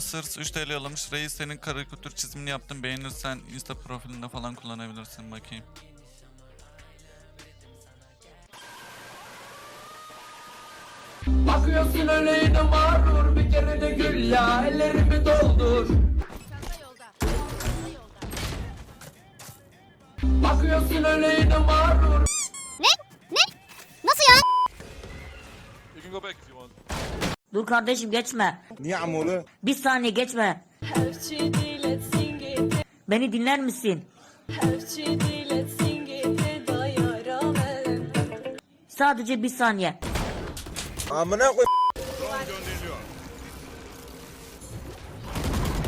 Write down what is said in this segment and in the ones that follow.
Sırs 3 TL alamış. Reis senin karikatür çizimini yaptım. Beğenirsen Insta profilinde falan kullanabilirsin bakayım. Bakıyorsun öyleyine mağrur bir kere de gül ya ellerimi doldur Bakıyorsun öyleyine mağrur Ne? Ne? Nasıl ya? You can go back if you want. Dur kardeşim geçme. Niye amolu? Bir saniye geçme. Beni dinler misin? Sadece bir saniye. Amına koy.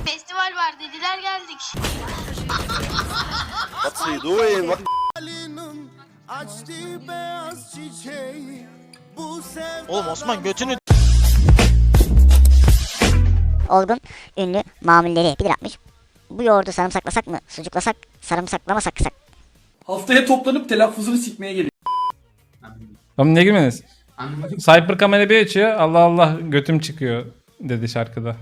Festival var dediler geldik. What's he doing? What? Oğlum Osman götünü Olgun ünlü mamulleri bilir atmış. Bu yoğurdu sarımsaklasak mı? Sucuklasak, sarımsaklamasak kısak. Haftaya toplanıp telaffuzunu sikmeye geliyor Oğlum niye girmediniz? Anlamadım Cyper kamera bir açıyor. Allah Allah götüm çıkıyor dedi şarkıda.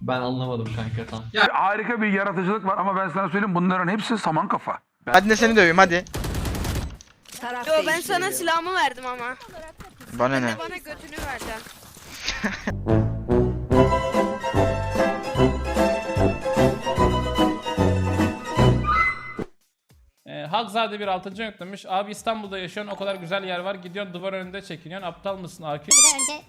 Ben anlamadım kanka tam Harika bir yaratıcılık var ama ben sana söyleyeyim bunların hepsi saman kafa. Hadi de seni döveyim hadi. Yo ben sana silahımı verdim ama. Bana ne? Bana götünü vereceğim. Ee, Hakzade bir altıncı yoklamış. Abi İstanbul'da yaşıyorsun o kadar güzel yer var. Gidiyorsun duvar önünde çekiniyorsun. Aptal mısın AQ? Bir de önce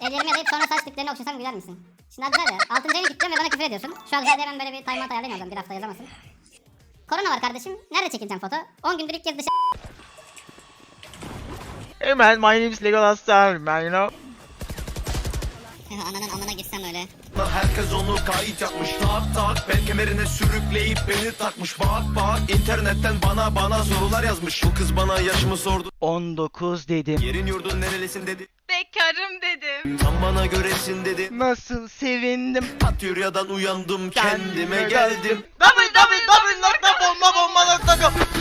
ellerimi, ellerimi sonra saç diplerini okşasam güler misin? Şimdi hadi ya. Altıncı ayına gittim ve bana küfür ediyorsun. Şu an hadi hemen böyle bir timeout ayarlayayım o zaman. Bir hafta yazamasın. Korona var kardeşim. Nerede çekileceğim foto? 10 gündür ilk kez dışarı... Hey man, my name is Legolas Star, man, you know. Ananın amına gitsem öyle. Herkes onu kayıt yapmış tak tak Bel kemerine sürükleyip beni takmış Bak bak internetten bana bana sorular yazmış Bu kız bana yaşımı sordu 19 dedim. Yerin yurdun nerelisin dedi Bekarım dedim. Tam bana göresin dedi Nasıl sevindim. Patyuryadan uyandım kendime geldim www.bombabomba.com